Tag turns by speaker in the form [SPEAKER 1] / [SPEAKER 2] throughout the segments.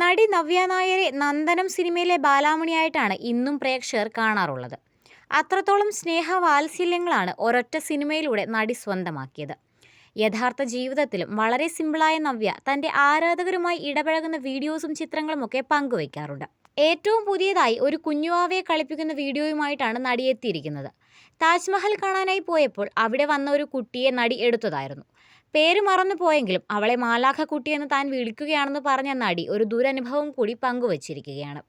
[SPEAKER 1] നടി നവ്യ നായരെ നന്ദനം സിനിമയിലെ ബാലാമണിയായിട്ടാണ് ഇന്നും പ്രേക്ഷകർ കാണാറുള്ളത്. അത്രത്തോളം സ്നേഹവാത്സല്യങ്ങളാണ് ഒരൊറ്റ സിനിമയിലൂടെ നടി സ്വന്തമാക്കിയത്. യഥാർത്ഥ ജീവിതത്തിലും വളരെ സിമ്പിളായ നവ്യ തന്റെ ആരാധകരുമായി ഇടപഴകുന്ന വീഡിയോസും ചിത്രങ്ങളുമൊക്കെ പങ്കുവയ്ക്കാറുണ്ട്. ഏറ്റവും പുതിയതായി ഒരു കുഞ്ഞുവാവയെ കളിപ്പിക്കുന്ന വീഡിയോയുമായിട്ടാണ് നടി എത്തിയിരിക്കുന്നത് താജ്മഹൽ കാണാനായി പോയപ്പോൾ അവിടെ വന്ന ഒരു കുട്ടിയെ നടി എടുത്തതായിരുന്നു. പേര് മറന്നു പോയെങ്കിലും അവളെ മാലാഖ കുട്ടിയെന്ന് താൻ വിളിക്കുകയാണെന്ന് പറഞ്ഞ നടി ഒരു ദുരനുഭവം കൂടി പങ്കുവച്ചിരിക്കുകയാണ്.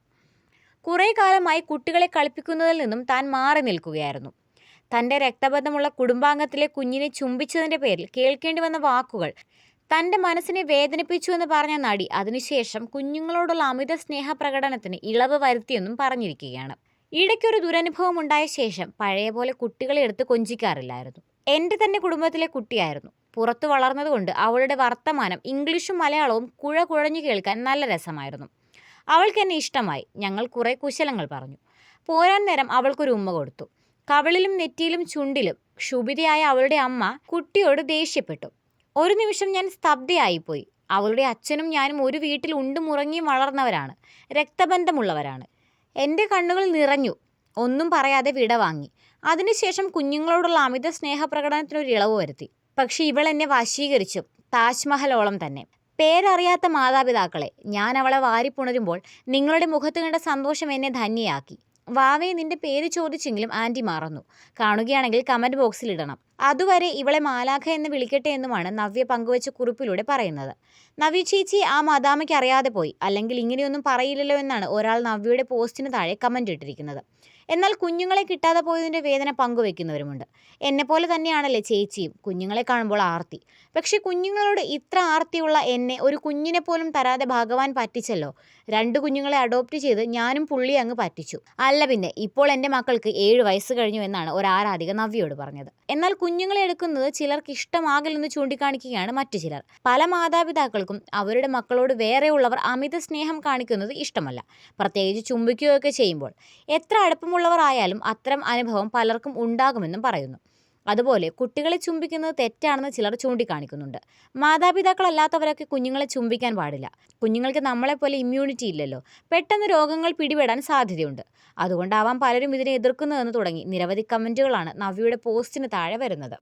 [SPEAKER 1] കുറേ കാലമായി കുട്ടികളെ കളിപ്പിക്കുന്നതിൽ നിന്നും താൻ മാറി നിൽക്കുകയായിരുന്നു. തന്റെ രക്തബന്ധമുള്ള കുടുംബാംഗത്തിലെ കുഞ്ഞിനെ ചുംബിച്ചതിന്റെ പേരിൽ കേൾക്കേണ്ടി വന്ന വാക്കുകൾ തന്റെ മനസ്സിനെ വേദനിപ്പിച്ചു എന്ന് പറഞ്ഞ നടി അതിനുശേഷം കുഞ്ഞുങ്ങളോടുള്ള അമിത സ്നേഹ പ്രകടനത്തിന് ഇളവ് വരുത്തിയെന്നും പറഞ്ഞിരിക്കുകയാണ്. ഇടയ്ക്കൊരു ദുരനുഭവം ഉണ്ടായ ശേഷം പഴയ പോലെ കുട്ടികളെ എടുത്ത് കൊഞ്ചിക്കാറില്ലായിരുന്നു. എന്റെ തന്നെ കുടുംബത്തിലെ കുട്ടിയായിരുന്നു. പുറത്തു വളർന്നതുകൊണ്ട് അവളുടെ വർത്തമാനം ഇംഗ്ലീഷും മലയാളവും കുഴ കുഴഞ്ഞു കേൾക്കാൻ നല്ല രസമായിരുന്നു. അവൾക്ക് എന്നെ ഇഷ്ടമായി. ഞങ്ങൾ കുറേ കുശലങ്ങൾ പറഞ്ഞു. പോരാൻ നേരം അവൾക്കൊരു ഉമ്മ കൊടുത്തു. കവളിലും നെറ്റിയിലും ചുണ്ടിലും ക്ഷുഭിതയായ അവളുടെ അമ്മ കുട്ടിയോട് ദേഷ്യപ്പെട്ടു. ഒരു നിമിഷം ഞാൻ സ്തബ്ധയായിപ്പോയി. അവളുടെ അച്ഛനും ഞാനും ഒരു വീട്ടിൽ ഉണ്ടും മുറങ്ങി വളർന്നവരാണ്. രക്തബന്ധമുള്ളവരാണ്. എന്റെ കണ്ണുകൾ നിറഞ്ഞു. ഒന്നും പറയാതെ വിട വാങ്ങി. അതിനുശേഷം കുഞ്ഞുങ്ങളോടുള്ള അമിത സ്നേഹപ്രകടനത്തിനൊരു ഇളവ് വരുത്തി. പക്ഷേ ഇവൾ എന്നെ വശീകരിച്ചു. താജ്മഹലോളം തന്നെ. പേരറിയാത്ത മാതാപിതാക്കളെ ഞാൻ അവളെ വാരിപ്പുണരുമ്പോൾ നിങ്ങളുടെ മുഖത്ത് കണ്ട സന്തോഷം എന്നെ ധന്യയാക്കി. വാവേ നിന്റെ പേര് ചോദിച്ചെങ്കിലും ആന്റി മറന്നു. കാണുകയാണെങ്കിൽ കമന്റ് ബോക്സിൽ ഇടണം. അതുവരെ ഇവളെ മാലാഖ എന്ന് വിളിക്കട്ടെ എന്നുമാണ് നവ്യ പങ്കുവച്ച കുറിപ്പിലൂടെ പറയുന്നത്. നവ്യ ചേച്ചി ആ മദാമയ്ക്ക് അറിയാതെ പോയി. അല്ലെങ്കിൽ ഇങ്ങനെയൊന്നും പറയില്ലല്ലോ എന്നാണ് ഒരാൾ നവ്യയുടെ പോസ്റ്റിന് താഴെ കമന്റ് ഇട്ടിരിക്കുന്നത്. എന്നാൽ കുഞ്ഞുങ്ങളെ കിട്ടാതെ പോയതിന്റെ വേദന പങ്കുവെക്കുന്നവരുമുണ്ട്. എന്നെപ്പോലെ തന്നെയാണല്ലേ ചേച്ചിയും. കുഞ്ഞുങ്ങളെ കാണുമ്പോൾ ആർത്തി. പക്ഷേ കുഞ്ഞുങ്ങളോട് ഇത്ര ആർത്തിയുള്ള എന്നെ ഒരു കുഞ്ഞിനെ പോലും തരാതെ ഭഗവാൻ പറ്റിച്ചല്ലോ. രണ്ട് കുഞ്ഞുങ്ങളെ അഡോപ്റ്റ് ചെയ്ത് ഞാനും പുള്ളി അങ്ങ് പറ്റിച്ചു. അല്ല പിന്നെ ഇപ്പോൾ എന്റെ മക്കൾക്ക് ഏഴ് വയസ്സ് കഴിഞ്ഞു എന്നാണ് ഒരാരാധിക നവ്യയോട് പറഞ്ഞത്. എന്നാൽ കുഞ്ഞുങ്ങളെ എടുക്കുന്നത് ചിലർക്ക് ഇഷ്ടമാകില്ലെന്ന് ചൂണ്ടിക്കാണിക്കുകയാണ് മറ്റു ചിലർ. പല മാതാപിതാക്കൾക്കും അവരുടെ മക്കളോട് വേറെയുള്ളവർ അമിത സ്നേഹം കാണിക്കുന്നത് ഇഷ്ടമല്ല. പ്രത്യേകിച്ച് ചുംബിക്കുകയൊക്കെ ചെയ്യുമ്പോൾ. എത്ര അടുപ്പമുള്ളവർ ആയാലും അത്തരം അനുഭവം പലർക്കും ഉണ്ടാകുമെന്നും പറയുന്നു. അതുപോലെ കുട്ടികളെ ചുംബിക്കുന്നത് തെറ്റാണെന്ന് ചിലർ ചൂണ്ടിക്കാണിക്കുന്നുണ്ട്. മാതാപിതാക്കളല്ലാത്തവരൊക്കെ കുഞ്ഞുങ്ങളെ ചുംബിക്കാൻ പാടില്ല. കുഞ്ഞുങ്ങൾക്ക് നമ്മളെപ്പോലെ ഇമ്മ്യൂണിറ്റി ഇല്ലല്ലോ. പെട്ടെന്ന് രോഗങ്ങൾ പിടിപെടാൻ സാധ്യതയുണ്ട്. അതുകൊണ്ടാവാം പലരും ഇതിനെ എതിർക്കുന്നതെന്ന് തുടങ്ങി. നിരവധി കമന്റുകളാണ് നവ്യയുടെ പോസ്റ്റിന് താഴെ വരുന്നത്.